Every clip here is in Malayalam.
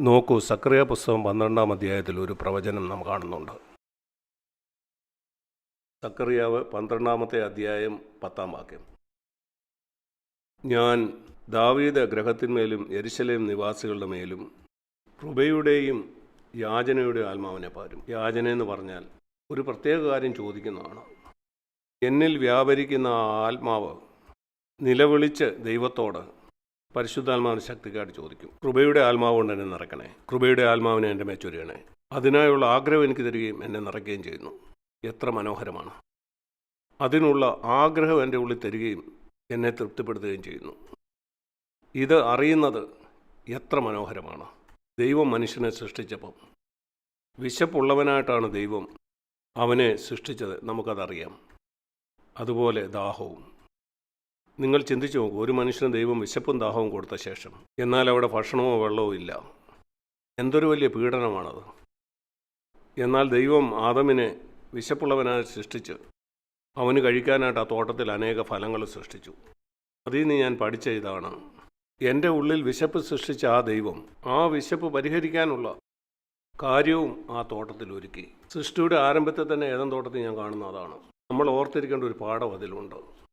നോക്കൂ സക്രിയ പുസ്തകം പന്ത്രണ്ടാം അധ്യായത്തിൽ ഒരു പ്രവചനം നാം കാണുന്നുണ്ട്. സക്രിയാവ് പന്ത്രണ്ടാമത്തെ അധ്യായം പത്താം വാക്യം. ഞാൻ ദാവീദ ഗ്രഹത്തിന്മേലും എരിശലേം നിവാസികളുടെ മേലും കൃപയുടെയും യാചനയുടെ ആത്മാവിനെ പാരും യാചന എന്ന് പറഞ്ഞാൽ ഒരു പ്രത്യേക കാര്യം ചോദിക്കുന്നതാണ്. എന്നിൽ വ്യാപരിക്കുന്ന ആ ആത്മാവ് നിലവിളിച്ച് ദൈവത്തോട് പരിശുദ്ധാത്മാവിന് ശക്തിക്കായിട്ട് ചോദിക്കും. കൃപയുടെ ആത്മാവുകൊണ്ട് എന്നെ നിറക്കണേ കൃപയുടെ ആത്മാവിനെ എന്റെ മേച്ചൊരിയണേ അതിനായുള്ള ആഗ്രഹം എനിക്ക് തരികയും എന്നെ നിറയ്ക്കുകയും ചെയ്യുന്നു. എത്ര മനോഹരമാണ്. അതിനുള്ള ആഗ്രഹം എന്റെ ഉള്ളിൽ തരികയും എന്നെ തൃപ്തിപ്പെടുത്തുകയും ചെയ്യുന്നു. ഇത് അറിയുന്നത് എത്ര മനോഹരമാണ്. ദൈവം മനുഷ്യനെ സൃഷ്ടിച്ചപ്പം വിശപ്പുള്ളവനായിട്ടാണ് ദൈവം അവനെ സൃഷ്ടിച്ചത്. നമുക്കതറിയാം. അതുപോലെ ദാഹവും. നിങ്ങൾ ചിന്തിച്ചു നോക്കൂ ഒരു മനുഷ്യന് ദൈവം വിശപ്പും ദാഹവും കൊടുത്ത ശേഷം എന്നാൽ അവിടെ ഭക്ഷണമോ വെള്ളമോ ഇല്ല. എന്തൊരു വലിയ പീഡനമാണത്. എന്നാൽ ദൈവം ആദമിനെ വിശപ്പുള്ളവനായി സൃഷ്ടിച്ച് അവന് കഴിക്കാനായിട്ട് ആ തോട്ടത്തിൽ അനേക ഫലങ്ങൾ സൃഷ്ടിച്ചു. അതിൽ നിന്ന് ഞാൻ പഠിച്ച ഇതാണ് എന്റെ ഉള്ളിൽ വിശപ്പ് സൃഷ്ടിച്ച ആ ദൈവം ആ വിശപ്പ് പരിഹരിക്കാനുള്ള കാര്യവും ആ തോട്ടത്തിൽ ഒരുക്കി. സൃഷ്ടിയുടെ ആരംഭത്തിൽ തന്നെ ഏതം തോട്ടത്തിൽ ഞാൻ കാണുന്ന അതാണ്. നമ്മൾ ഓർത്തിരിക്കേണ്ട ഒരു പാഠം അതിലുണ്ട്.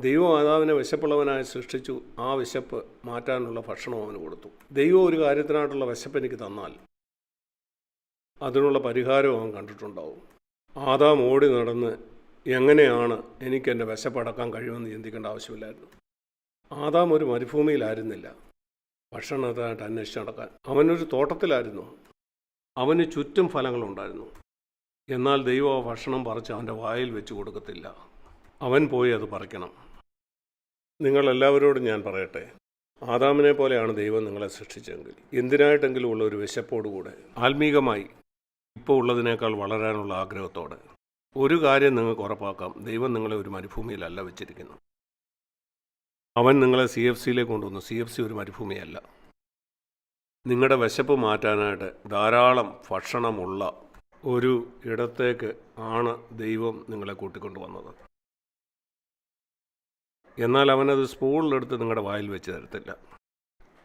ദൈവം മാതാവിനെ വിശപ്പുള്ളവനായി സൃഷ്ടിച്ചു ആ വിശപ്പ് മാറ്റാനുള്ള ഭക്ഷണം അവന് കൊടുത്തു. ദൈവം ഒരു കാര്യത്തിനായിട്ടുള്ള വിശപ്പ് എനിക്ക് തന്നാൽ അതിനുള്ള പരിഹാരവും അവൻ കണ്ടിട്ടുണ്ടാവും. ആദാം ഓടി നടന്ന് എങ്ങനെയാണ് എനിക്ക് എന്റെ വിശപ്പടക്കാൻ കഴിയുമെന്ന് ചിന്തിക്കേണ്ട ആവശ്യമില്ലായിരുന്നു. ആദാം ഒരു മരുഭൂമിയിലായിരുന്നില്ല. ഭക്ഷണത്തിനായിട്ട് അന്വേഷിച്ച് നടക്കാൻ. അവനൊരു തോട്ടത്തിലായിരുന്നു. അവന് ചുറ്റും ഫലങ്ങളുണ്ടായിരുന്നു. എന്നാൽ ദൈവം ആ ഭക്ഷണം പറിച്ച് അവന്റെ വായിൽ വെച്ച് കൊടുക്കത്തില്ല. അവൻ പോയി അത് പറിക്കണം. നിങ്ങളെല്ലാവരോടും ഞാൻ പറയട്ടെ. ആദാമിനെ പോലെയാണ് ദൈവം നിങ്ങളെ സൃഷ്ടിച്ചെങ്കിൽ എന്തിനായിട്ടെങ്കിലും ഉള്ള ഒരു വിശപ്പോടുകൂടെ ആത്മീകമായി ഇപ്പോൾ ഉള്ളതിനേക്കാൾ വളരാനുള്ള ആഗ്രഹത്തോടെ. ഒരു കാര്യം നിങ്ങൾക്ക് ഉറപ്പാക്കാം ദൈവം നിങ്ങളെ ഒരു മരുഭൂമിയിലല്ല വെച്ചിരിക്കുന്നു. അവൻ നിങ്ങളെ സി എഫ് സിയിലേക്ക് കൊണ്ടുവന്നു. സി എഫ് സി ഒരു മരുഭൂമിയല്ല. നിങ്ങളുടെ വിശപ്പ് മാറ്റാനായിട്ട് ധാരാളം ഭക്ഷണമുള്ള ഒരു ഇടത്തേക്ക് ആണ് ദൈവം നിങ്ങളെ കൂട്ടിക്കൊണ്ടുവന്നത്. എന്നാൽ അവനത് സ്പൂണിലെടുത്ത് നിങ്ങളുടെ വായിൽ വെച്ച് തരത്തില്ല.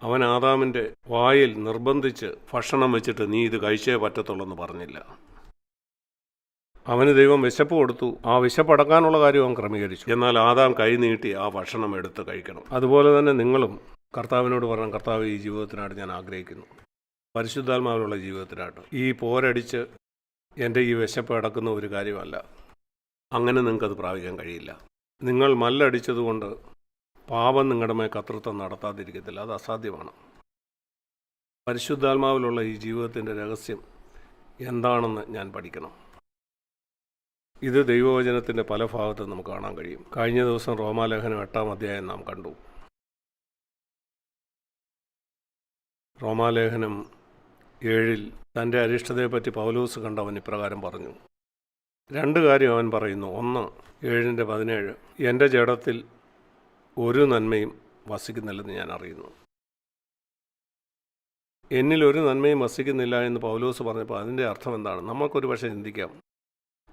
അവൻ ആദാമിന്റെ വായിൽ നിർബന്ധിച്ച് ഭക്ഷണം വെച്ചിട്ട് നീ ഇത് കഴിച്ചേ പറ്റത്തുള്ളൂ എന്ന് പറഞ്ഞില്ല. അവന് ദൈവം വിശപ്പ് കൊടുത്തു. ആ വിശപ്പടക്കാനുള്ള കാര്യം അവൻ ക്രമീകരിച്ചു. എന്നാൽ ആദാം കൈ നീട്ടി ആ ഭക്ഷണം എടുത്ത് കഴിക്കണം. അതുപോലെ തന്നെ നിങ്ങളും കർത്താവിനോട് പറഞ്ഞ കർത്താവ് ഈ ജീവിതത്തിനായിട്ട് ഞാൻ ആഗ്രഹിക്കുന്നു. പരിശുദ്ധാത്മാവിനുള്ള ജീവിതത്തിനായിട്ട്. ഈ പോരടിച്ച് എന്റെ ഈ വിശപ്പ് അടക്കുന്ന ഒരു കാര്യമല്ല. അങ്ങനെ നിങ്ങൾക്കത് പ്രാപിക്കാൻ കഴിയില്ല. നിങ്ങൾ മല്ലടിച്ചതുകൊണ്ട് പാപം നിങ്ങളുടെ മേൽ കർത്തൃത്വം നടത്താതിരിക്കത്തില്ല. അത് അസാധ്യമാണ്. പരിശുദ്ധാത്മാവിലുള്ള ഈ ജീവിതത്തിന്റെ രഹസ്യം എന്താണെന്ന് ഞാൻ പഠിക്കണം. ഇത് ദൈവവചനത്തിന്റെ പല ഭാഗത്തും നമുക്ക് കാണാൻ കഴിയും. കഴിഞ്ഞ ദിവസം റോമാലേഖനം എട്ടാം അധ്യായം നാം കണ്ടു. റോമാലേഖനം ഏഴിൽ തന്റെ അരിഷ്ടതയെപ്പറ്റി പൗലോസ് കണ്ടവൻ ഇപ്രകാരം പറഞ്ഞു. രണ്ട് കാര്യം അവൻ പറയുന്നു. ഒന്ന് ഏഴിന്റെ പതിനേഴ്. എന്റെ ജഡത്തിൽ ഒരു നന്മയും വസിക്കുന്നില്ലെന്ന് ഞാൻ അറിയുന്നു. എന്നിൽ ഒരു നന്മയും വസിക്കുന്നില്ല എന്ന് പൗലോസ് പറഞ്ഞപ്പോൾ അതിന്റെ അർത്ഥം എന്താണ്? നമുക്കൊരു പക്ഷേ ചിന്തിക്കാം.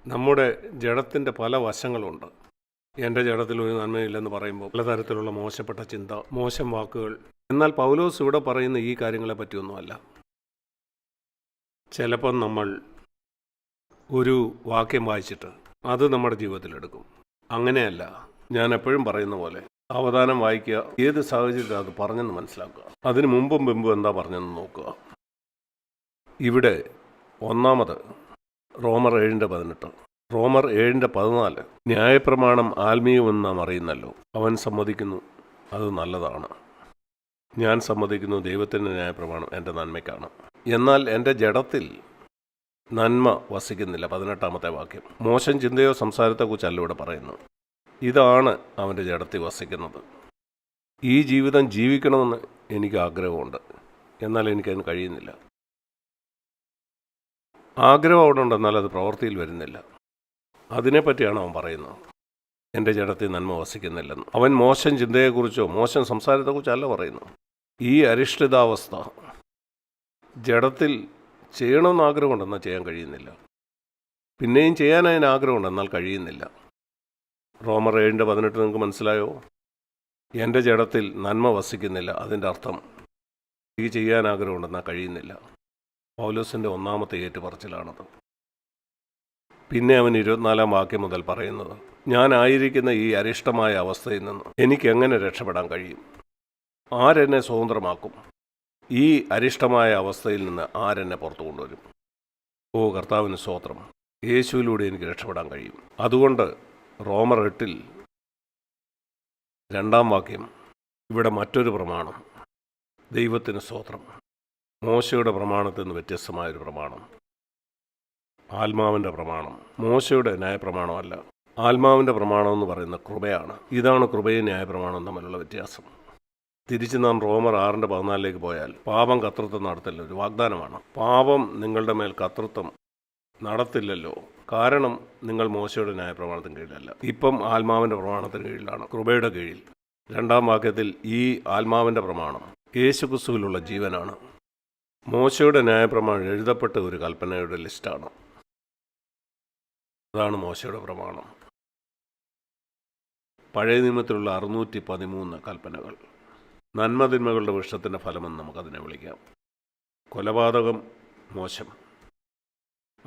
നമ്മുടെ ജഡത്തിന്റെ പല വശങ്ങളുണ്ട്. എന്റെ ജഡത്തിൽ ഒരു നന്മയില്ലെന്ന് പറയുമ്പോൾ പലതരത്തിലുള്ള മോശപ്പെട്ട ചിന്ത മോശം വാക്കുകൾ. എന്നാൽ പൗലോസ് ഇവിടെ പറയുന്ന ഈ കാര്യങ്ങളെ പറ്റിയൊന്നുമല്ല ചിലപ്പം നമ്മൾ ഒരു വാക്യം വായിച്ചിട്ട് അത് നമ്മുടെ ജീവിതത്തിലെടുക്കും അങ്ങനെയല്ല ഞാൻ എപ്പോഴും പറയുന്ന പോലെ അവതാനം വായിക്കുക ഏത് സാഹചര്യത്തിൽ അത് പറഞ്ഞെന്ന് മനസ്സിലാക്കുക. അതിന് മുമ്പും മുമ്പും എന്താ പറഞ്ഞെന്ന് നോക്കുക. ഇവിടെ ഒന്നാമത് റോമർ ഏഴിന്റെ പതിനെട്ട്. റോമർ ഏഴിന്റെ പതിനാല് ന്യായപ്രമാണം ആത്മീയമെന്ന് നാം അറിയുന്നല്ലോ. അവൻ സമ്മതിക്കുന്നു അത് നല്ലതാണ്. ഞാൻ സമ്മതിക്കുന്നു ദൈവത്തിന്റെ ന്യായപ്രമാണം എന്റെ നന്മയ്ക്കാണ്. എന്നാൽ എന്റെ ജഡത്തിൽ നന്മ വസിക്കുന്നില്ല. പതിനെട്ടാമത്തെ വാക്യം. മോശം ചിന്തയോ സംസാരത്തെക്കുറിച്ചല്ല ഇവിടെ പറയുന്നു ഇതാണ് അവന്റെ ജഡത്തിൽ വസിക്കുന്നത്. ഈ ജീവിതം ജീവിക്കണമെന്ന് എനിക്ക് ആഗ്രഹമുണ്ട്. എന്നാൽ എനിക്കതിന് കഴിയുന്നില്ല. ആഗ്രഹം അവിടെ ഉണ്ട്. എന്നാൽ അത് പ്രവൃത്തിയിൽ വരുന്നില്ല. അതിനെപ്പറ്റിയാണ് അവൻ പറയുന്നത്. എന്റെ ജഡത്തിൽ നന്മ വസിക്കുന്നില്ലെന്ന്. അവൻ മോശം ചിന്തയെക്കുറിച്ചോ മോശം സംസാരത്തെക്കുറിച്ചോ അല്ല പറയുന്നു ഈ അരിഷ്ടിതാവസ്ഥ ജഡത്തിൽ ചെയ്യണമെന്ന് ആഗ്രഹമുണ്ട് ചെയ്യാൻ കഴിയുന്നില്ല. പിന്നെയും ചെയ്യാൻ അതിന് ആഗ്രഹമുണ്ട് കഴിയുന്നില്ല. റോമർ ഏഴിന്റെ പതിനെട്ട് നിങ്ങൾക്ക് മനസ്സിലായോ? എന്റെ ജഡത്തിൽ നന്മ വസിക്കുന്നില്ല അതിന്റെ അർത്ഥം എനിക്ക് ചെയ്യാൻ ആഗ്രഹമുണ്ട് എന്നാൽ കഴിയുന്നില്ല. പൗലോസിന്റെ ഒന്നാമത്തെ ഏറ്റുപറച്ചിലാണത്. പിന്നെ അവൻ ഇരുപത്തിനാലാം വാക്യം മുതൽ പറയുന്നത് ഞാനായിരിക്കുന്ന ഈ അരിഷ്ടമായ അവസ്ഥയിൽ നിന്ന് എനിക്ക് എങ്ങനെ രക്ഷപ്പെടാൻ കഴിയും? ആരെന്നെ സ്വതന്ത്രമാക്കും? ഈ അരിഷ്ടമായ അവസ്ഥയിൽ നിന്ന് ആരെന്നെ പുറത്തു കൊണ്ടുവരും? ഓ കർത്താവിന് സ്വോത്രം യേശുവിലൂടെ എനിക്ക് രക്ഷപ്പെടാൻ കഴിയും. അതുകൊണ്ട് റോമർ എട്ടിൽ രണ്ടാം വാക്യം. ഇവിടെ മറ്റൊരു പ്രമാണം. ദൈവത്തിന് സ്തോത്രം. മോശയുടെ പ്രമാണത്തിൽ നിന്ന് വ്യത്യസ്തമായൊരു പ്രമാണം. ആത്മാവിന്റെ പ്രമാണം. മോശയുടെ ന്യായപ്രമാണമല്ല. ആത്മാവിന്റെ പ്രമാണം എന്ന് പറയുന്ന കൃപയാണ്. ഇതാണ് കൃപയും ന്യായപ്രമാണവും തമ്മിലുള്ള വ്യത്യാസം. തിരിച്ച് നാം റോമർ ആറിന്റെ പതിനാലിലേക്ക് പോയാൽ പാപം കർത്തൃത്വം നടത്തില്ല. ഒരു വാഗ്ദാനമാണ്. പാപം നിങ്ങളുടെ മേൽ കർത്തൃത്വം നടത്തില്ലല്ലോ. കാരണം നിങ്ങൾ മോശയുടെ ന്യായപ്രമാണത്തിന് കീഴിലല്ല. ഇപ്പം ആത്മാവിന്റെ പ്രമാണത്തിന് കീഴിലാണ്. കൃപയുടെ കീഴിൽ. രണ്ടാം വാക്യത്തിൽ ഈ ആത്മാവിന്റെ പ്രമാണം യേശുക്രിസ്തുവിലുള്ള ജീവനാണ്. മോശയുടെ ന്യായപ്രമാണം എഴുതപ്പെട്ട ഒരു കൽപ്പനയുടെ ലിസ്റ്റാണ്. അതാണ് മോശയുടെ പ്രമാണം. പഴയ നിയമത്തിലുള്ള അറുന്നൂറ്റി പതിമൂന്ന് കൽപ്പനകൾ. നന്മതിന്മകളുടെ വൃക്ഷത്തിന്റെ ഫലമെന്ന് നമുക്കതിനെ വിളിക്കാം. കൊലപാതകം മോശം.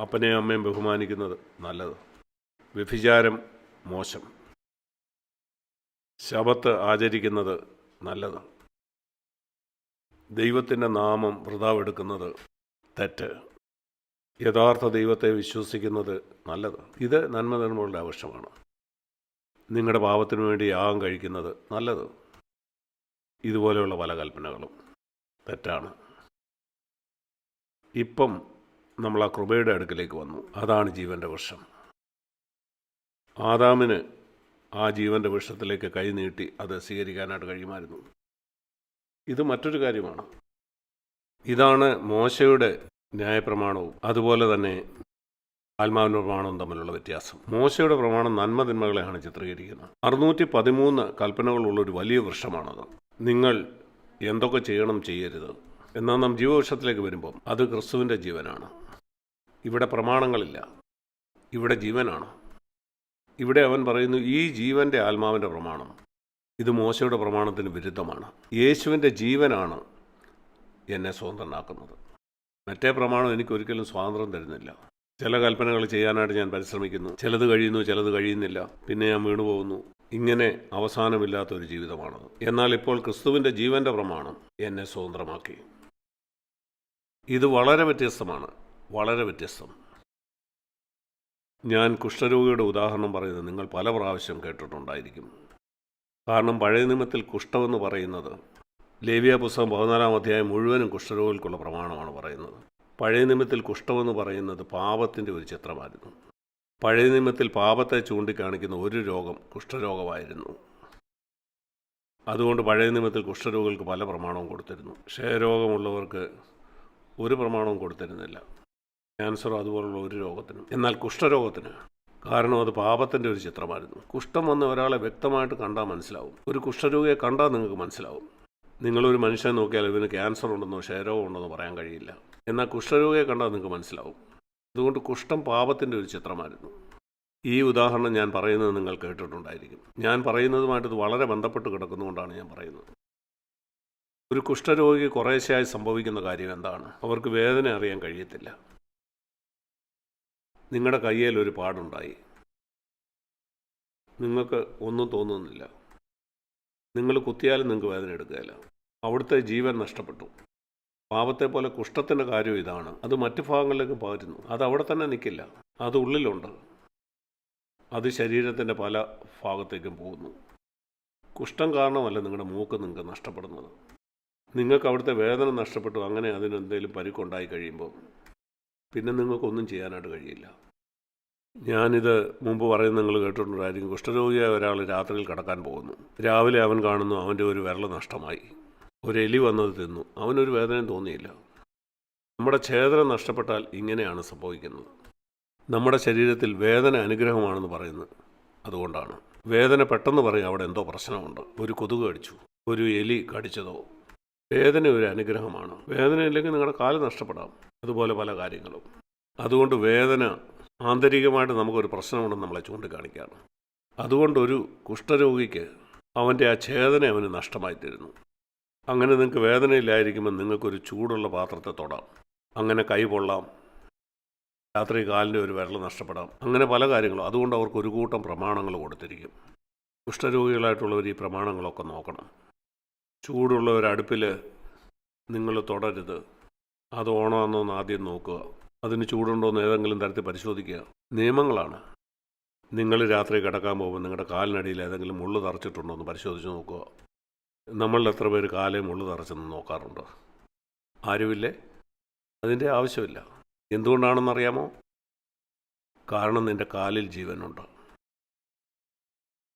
അപ്പനെയും അമ്മയും ബഹുമാനിക്കുന്നത് നല്ലത്. വ്യഭിചാരം മോശം. ശബത്ത് ആചരിക്കുന്നത് നല്ലത്. ദൈവത്തിന്റെ നാമം വൃതാവെടുക്കുന്നത് തെറ്റ്. യഥാർത്ഥ ദൈവത്തെ വിശ്വസിക്കുന്നത് നല്ലത്. ഇത് നന്മധർമ്മങ്ങളുടെ ആവശ്യമാണ്. നിങ്ങളുടെ പാപത്തിനു വേണ്ടി യാഗം കഴിക്കുന്നത് നല്ലത്. ഇതുപോലെയുള്ള പല കൽപ്പനകളും. തെറ്റാണ്. ഇപ്പം നമ്മൾ ആ കൃപയുടെ അടുക്കിലേക്ക് വന്നു. അതാണ് ജീവന്റെ വൃക്ഷം. ആദാമിന് ആ ജീവന്റെ വൃക്ഷത്തിലേക്ക് കൈ നീട്ടി അത് സ്വീകരിക്കാനായിട്ട് കഴിയുമായിരുന്നു. ഇത് മറ്റൊരു കാര്യമാണ്. ഇതാണ് മോശയുടെ ന്യായപ്രമാണവും അതുപോലെ തന്നെ ആത്മാവിന്റെ പ്രമാണവും തമ്മിലുള്ള വ്യത്യാസം. മോശയുടെ പ്രമാണം നന്മതിന്മകളെയാണ് ചിത്രീകരിക്കുന്നത്. അറുന്നൂറ്റി പതിമൂന്ന് കൽപ്പനകളുള്ള ഒരു വലിയ വൃക്ഷമാണത്. നിങ്ങൾ എന്തൊക്കെ ചെയ്യണം ചെയ്യരുത്. എന്നാൽ നാം ജീവവശത്തിലേക്ക് വരുമ്പം അത് ക്രിസ്തുവിന്റെ ജീവനാണ്. ഇവിടെ പ്രമാണങ്ങളില്ല. ഇവിടെ ജീവനാണ്. ഇവിടെ അവൻ പറയുന്നു ഈ ജീവന്റെ ആത്മാവിന്റെ പ്രമാണം. ഇത് മോശയുടെ പ്രമാണത്തിന് വിരുദ്ധമാണ്. യേശുവിന്റെ ജീവനാണ് എന്നെ സ്വതന്ത്രനാക്കുന്നത്. മറ്റേ പ്രമാണം എനിക്ക് ഒരിക്കലും സ്വാതന്ത്ര്യം തരുന്നില്ല. ചില കൽപ്പനകൾ ചെയ്യാനായിട്ട് ഞാൻ പരിശ്രമിക്കുന്നു. ചിലത് കഴിയുന്നു ചിലത് കഴിയുന്നില്ല. പിന്നെ ഞാൻ വീണുപോകുന്നു. ഇങ്ങനെ അവസാനമില്ലാത്ത ഒരു ജീവിതമാണത്. എന്നാൽ ഇപ്പോൾ ക്രിസ്തുവിന്റെ ജീവന്റെ പ്രമാണം എന്നെ സ്വതന്ത്രമാക്കി. ഇത് വളരെ വ്യത്യസ്തമാണ്. വളരെ വ്യത്യസ്തം. ഞാൻ കുഷ്ഠരോഗിയുടെ ഉദാഹരണം പറയുന്നത് നിങ്ങൾ പല പ്രാവശ്യം കേട്ടിട്ടുണ്ടായിരിക്കും. കാരണം പഴയ നിയമത്തിൽ കുഷ്ഠമെന്ന് പറയുന്നത് ലേവിയ പുസ്തകം പതിനാലാം അധ്യായം മുഴുവനും കുഷ്ഠരോഗികൾക്കുള്ള പ്രമാണമാണ് പറയുന്നത്. പഴയ നിയമത്തിൽ കുഷ്ഠമെന്ന് പറയുന്നത് പാപത്തിന്റെ ഒരു ചിത്രമായിരുന്നു. പഴയ നിയമത്തിൽ പാപത്തെ ചൂണ്ടിക്കാണിക്കുന്ന ഒരു രോഗം കുഷ്ഠരോഗമായിരുന്നു. അതുകൊണ്ട് പഴയ നിയമത്തിൽ കുഷ്ഠരോഗികൾക്ക് പല പ്രമാണവും കൊടുത്തിരുന്നു. ക്ഷയരോഗമുള്ളവർക്ക് ഒരു പ്രമാണവും കൊടുത്തിരുന്നില്ല. ക്യാൻസറോ അതുപോലുള്ള ഒരു രോഗത്തിനും. എന്നാൽ കുഷ്ഠരോഗത്തിന് കാരണം അത് പാപത്തിന്റെ ഒരു ചിത്രമായിരുന്നു. കുഷ്ഠം വന്ന ഒരാളെ വ്യക്തമായിട്ട് കണ്ടാൽ മനസ്സിലാവും. ഒരു കുഷ്ഠരോഗിയെ കണ്ടാൽ നിങ്ങൾക്ക് മനസ്സിലാവും. നിങ്ങളൊരു മനുഷ്യനെ നോക്കിയാൽ ഇവന് ക്യാൻസർ ഉണ്ടെന്നോ ക്ഷയരോഗം ഉണ്ടെന്നോ പറയാൻ കഴിയില്ല. എന്നാൽ കുഷ്ഠരോഗിയെ കണ്ടാൽ നിങ്ങൾക്ക് മനസ്സിലാവും. അതുകൊണ്ട് കുഷ്ഠം പാപത്തിന്റെ ഒരു ചിത്രമായിരുന്നു. ഈ ഉദാഹരണം ഞാൻ പറയുന്നത് നിങ്ങൾ കേട്ടിട്ടുണ്ടായിരിക്കും. ഞാൻ പറയുന്നതുമായിട്ട് ഇത് വളരെ ബന്ധപ്പെട്ട് കിടക്കുന്നതുകൊണ്ടാണ് ഞാൻ പറയുന്നത്. ഒരു കുഷ്ഠരോഗി കുറേശ്ശെയായി സംഭവിക്കുന്ന കാര്യം എന്താണ്? അവർക്ക് വേദന അറിയാൻ കഴിയത്തില്ല. നിങ്ങളുടെ കയ്യിൽ ഒരു പാടുണ്ടായി. നിങ്ങൾക്ക് ഒന്നും തോന്നുന്നില്ല. നിങ്ങൾ കുത്തിയാലും നിങ്ങൾക്ക് വേദന എടുക്കുകയില്ല. അവിടുത്തെ ജീവൻ നഷ്ടപ്പെട്ടു. പാപത്തെ പോലെ കുഷ്ഠത്തിന്റെ കാര്യം ഇതാണ്. അത് മറ്റു ഭാഗങ്ങളിലേക്ക് പകരുന്നു. അത് അവിടെ തന്നെ നിൽക്കില്ല. അത് ഉള്ളിലുണ്ട്. അത് ശരീരത്തിന്റെ പല ഭാഗത്തേക്കും പോകുന്നു. കുഷ്ഠം കാരണമല്ല നിങ്ങളുടെ മൂക്ക് നിങ്ങൾക്ക് നഷ്ടപ്പെടുന്നത്. നിങ്ങൾക്ക് അവിടുത്തെ വേദന നഷ്ടപ്പെട്ടു. അങ്ങനെ അതിനെന്തെങ്കിലും പരിക്കുണ്ടായി കഴിയുമ്പോൾ പിന്നെ നിങ്ങൾക്കൊന്നും ചെയ്യാനായിട്ട് കഴിയില്ല. ഞാനിത് മുമ്പ് പറയുന്നത് നിങ്ങൾ കേട്ടിട്ടുണ്ടായിരിക്കും. കുഷ്ഠരോഗിയായ ഒരാൾ രാത്രിയിൽ കിടക്കാൻ പോകുന്നു. രാവിലെ അവൻ കാണുന്നു അവന്റെ ഒരു വിരൽ നഷ്ടമായി. ഒരു എലി വന്നത് തിന്നു. അവനൊരു വേദനയും തോന്നിയില്ല. നമ്മുടെ ഛേദനം നഷ്ടപ്പെട്ടാൽ ഇങ്ങനെയാണ് സംഭവിക്കുന്നത്. നമ്മുടെ ശരീരത്തിൽ വേദന അനുഗ്രഹമാണെന്ന് പറയുന്നത് അതുകൊണ്ടാണ്. വേദന പെട്ടെന്ന് പറയും അവിടെ എന്തോ പ്രശ്നമുണ്ട്. ഒരു കൊതുക് കടിച്ചു. ഒരു എലി കടിച്ചതോ. വേദന ഒരു അനുഗ്രഹമാണ്. വേദന ഇല്ലെങ്കിൽ നിങ്ങളുടെ കാൽ നഷ്ടപ്പെടാം. അതുപോലെ പല കാര്യങ്ങളും. അതുകൊണ്ട് വേദന ആന്തരികമായിട്ട് നമുക്കൊരു പ്രശ്നമുണ്ടെന്ന് നമ്മളെ ചൂണ്ടിക്കാണിക്കുകയാണ്. അതുകൊണ്ടൊരു കുഷ്ഠരോഗിക്ക് അവന്റെ ആ ഛേദന അവന് നഷ്ടമായി തരുന്നു അങ്ങനെ നിങ്ങൾക്ക് വേദനയില്ലായിരിക്കുമ്പോൾ നിങ്ങൾക്കൊരു ചൂടുള്ള പാത്രത്തെ തൊടാം. അങ്ങനെ കൈ പൊള്ളാം. രാത്രി കാലിന്റെ ഒരു വിരൽ നഷ്ടപ്പെടാം. അങ്ങനെ പല കാര്യങ്ങളും. അതുകൊണ്ട് അവർക്ക് ഒരു കൂട്ടം പ്രമാണങ്ങൾ കൊടുത്തിരിക്കും. കുഷ്ഠരോഗികളായിട്ടുള്ളവർ ഈ പ്രമാണങ്ങളൊക്കെ നോക്കണം. ചൂടുള്ള ഒരു നിങ്ങൾ തുടരുത്. അത് ഓണമാണെന്നൊന്ന് ആദ്യം നോക്കുക. അതിന് ചൂടുണ്ടോ എന്ന് ഏതെങ്കിലും തരത്തിൽ പരിശോധിക്കുക. നിയമങ്ങളാണ്. നിങ്ങൾ രാത്രി കിടക്കാൻ പോകുമ്പോൾ നിങ്ങളുടെ കാലിനടിയിൽ ഏതെങ്കിലും മുള്ളു തറച്ചിട്ടുണ്ടോ എന്ന് പരിശോധിച്ച് നോക്കുക. നമ്മളിൽ എത്ര പേര് കാലേ മുള്ളു തറച്ചെന്ന് നോക്കാറുണ്ട്? ആരുമില്ലേ? അതിന്റെ ആവശ്യമില്ല. എന്തുകൊണ്ടാണെന്നറിയാമോ? കാരണം നിന്റെ കാലിൽ ജീവനുണ്ട്.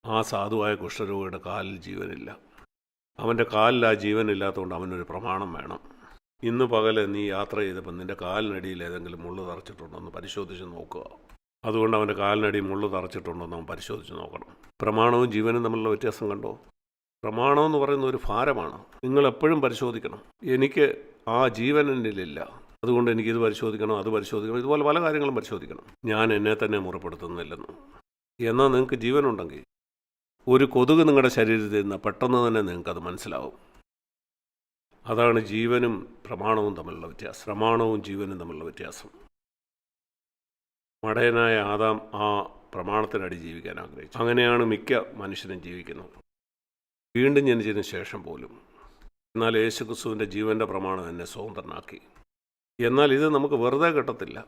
ആ സാധുവായ കുഷ്ഠരോഗിയുടെ കാലിൽ ജീവനില്ല. അവന്റെ കാലിൽ ആ ജീവനില്ലാത്തതുകൊണ്ട് അവനൊരു പ്രമാണം വേണം. ഇന്ന് പകൽ നീ യാത്ര ചെയ്തപ്പോൾ നിന്റെ കാലിനടിയിൽ ഏതെങ്കിലും മുള്ളു തറച്ചിട്ടുണ്ടോ എന്ന് പരിശോധിച്ച് നോക്കുക. അതുകൊണ്ട് അവന്റെ കാലിനടി മുള്ളു തറച്ചിട്ടുണ്ടോ എന്ന് അവൻ പരിശോധിച്ച് നോക്കണം. പ്രമാണവും ജീവനും തമ്മിലുള്ള വ്യത്യാസം കണ്ടോ? പ്രമാണം എന്ന് പറയുന്ന ഒരു ഭാരമാണ്. നിങ്ങൾ എപ്പോഴും പരിശോധിക്കണം. എനിക്ക് ആ ജീവൻ എന്നിലില്ല. അതുകൊണ്ട് എനിക്കിത് പരിശോധിക്കണം അത് പരിശോധിക്കണം ഇതുപോലെ പല കാര്യങ്ങളും പരിശോധിക്കണം. ഞാൻ എന്നെ തന്നെ മുറപ്പെടുത്തുന്നില്ലെന്ന്. എന്നാൽ നിങ്ങൾക്ക് ജീവനുണ്ടെങ്കിൽ ഒരു കൊതുക് നിങ്ങളുടെ ശരീരത്തിൽ നിന്ന് പെട്ടെന്ന് തന്നെ നിങ്ങൾക്കത് മനസ്സിലാവും. അതാണ് ജീവനും പ്രമാണവും തമ്മിലുള്ള വ്യത്യാസം. പ്രമാണവും ജീവനും തമ്മിലുള്ള വ്യത്യാസം. മടയനായ ആദാം ആ പ്രമാണത്തിനടി ജീവിക്കാൻ ആഗ്രഹിച്ചു. അങ്ങനെയാണ് മിക്ക മനുഷ്യനും ജീവിക്കുന്നത്. വീണ്ടും ജനിച്ചതിന് ശേഷം പോലും. എന്നാൽ യേശുക്രിസ്തുവിന്റെ ജീവന്റെ പ്രമാണം എന്നെ സ്വതന്ത്രനാക്കി. എന്നാൽ ഇത് നമുക്ക് വെറുതെ കിട്ടത്തില്ല.